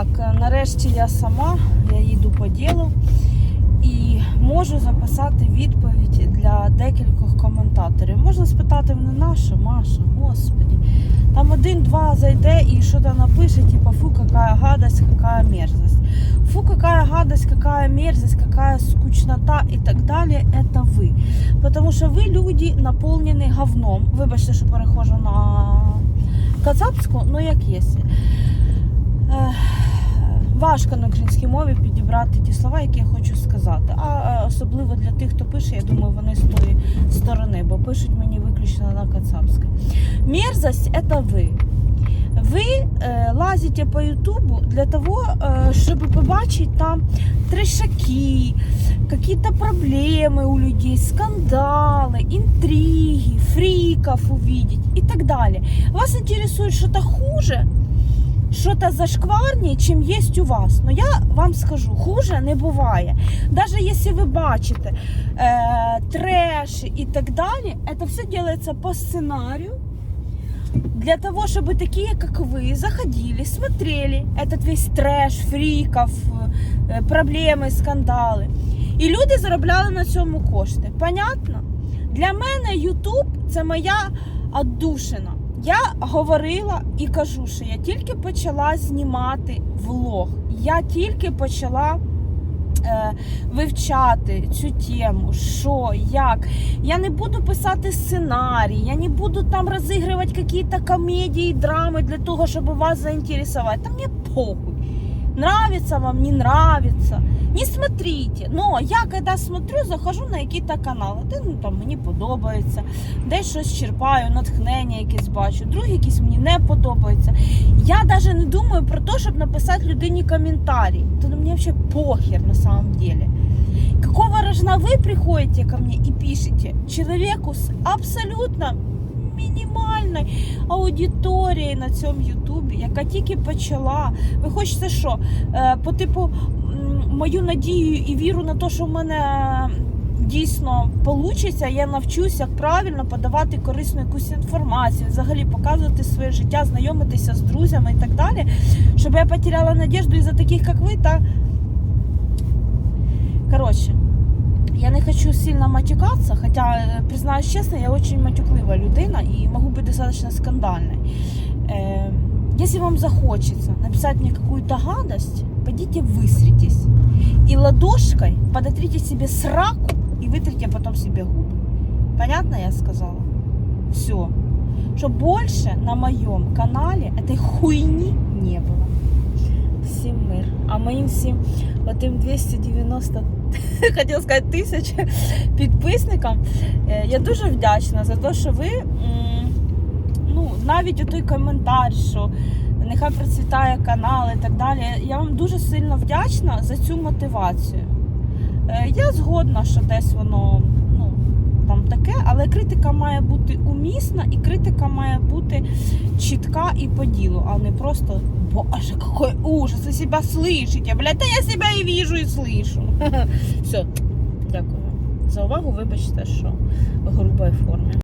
Так, е, нарешті я сама, я їду по ділу і можу записати відповідь для декількох коментаторів. Можна спитати мене наша, Маша, господи. Там один-два зайде и что-то напишет, типа, фу, какая гадость, какая мерзость. Фу, какая гадость, какая мерзость, какая скучнота и так далее, это вы. Потому что вы люди наполнені говном. Вибачте, що перехожу на кацапську, ну як є. Ех, Важко на українській мові підібрати ті слова, які я хочу сказати. А е, особливо для тих, хто пише, я думаю, вони з тої сторони, бо пишуть мені виключно на кацапській. Мерзость это вы. Ви е, лазите по Ютубу для того, е, щоб побачити там трешаки, какие-то проблемы у людей, скандалы, интриги, фриков увидеть и так далее. Вас интересует что-то хуже, что-то зашкварнее, чем есть у вас. Но я вам скажу, хуже не буває. Даже если ви бачите е, треш и так далее, это все делается по сценарию, для того, чтобы такие, как вы, заходили, смотрели этот весь трэш, фриков, е, проблеми, скандали. І люди заробляли на цьому кошти. Понятно? Для мене Ютуб це моя отдушина. Я говорила і кажу, що я тільки почала знімати влог. Я тільки почала е, вивчати цю тему, що, як. Я не буду писати сценарій, я не буду там розігрувати якісь комедії, драми для того, щоб вас заінтересувати. Та мені похуй. Нравится вам, не нравится. Не смотрите. Но я когда смотрю, захожу на якісь канали, де ну, там мені подобається, десь щось черпаю, натхнення якесь бачу, другі якісь мені не подобаються. Я навіть не думаю про те, щоб написати людині коментарі. То мені взагалі похер на самом деле. Какого рожна вы приходите ко мне и пишете человеку с абсолютно мінімальною аудиторією на цьому Ютубі, яка тільки почала. Ви хочете що? Е, По типу мою надію і віру на те, що в мене дійсно вийде, я навчусь, як правильно подавати корисну якусь інформацію, взагалі показувати своє життя, знайомитися з друзями і так далі, щоб я потеряла надіжду із-за таких, як ви, та коротше. Я не хочу сильно матюкаться, хотя, э, признаюсь честно, я очень матюкливая людина и могу быть достаточно скандальной. Э, Если вам захочется написать мне какую-то гадость, пойдите высритесь. И ладошкой подотрите себе сраку и вытрите потом себе губы. Понятно я сказала? Все. Что больше на моем канале этой хуйни не было. Всім мир. А моїм всім отим 290 хотіла сказати тисяч підписникам. е, Я дуже вдячна за те, що ви ну, навіть той коментар, що нехай процвітає канал і так далі. Я вам дуже сильно вдячна за цю мотивацію. Е, Я згодна, що десь воно там таке, але критика має бути умісна і критика має бути чітка і по ділу, а не просто Боже, какой ужас, вы себя слышите, блядь, та я себя і вижу, і слышу. Все, дякую за увагу. Вибачте, що в грубій формі.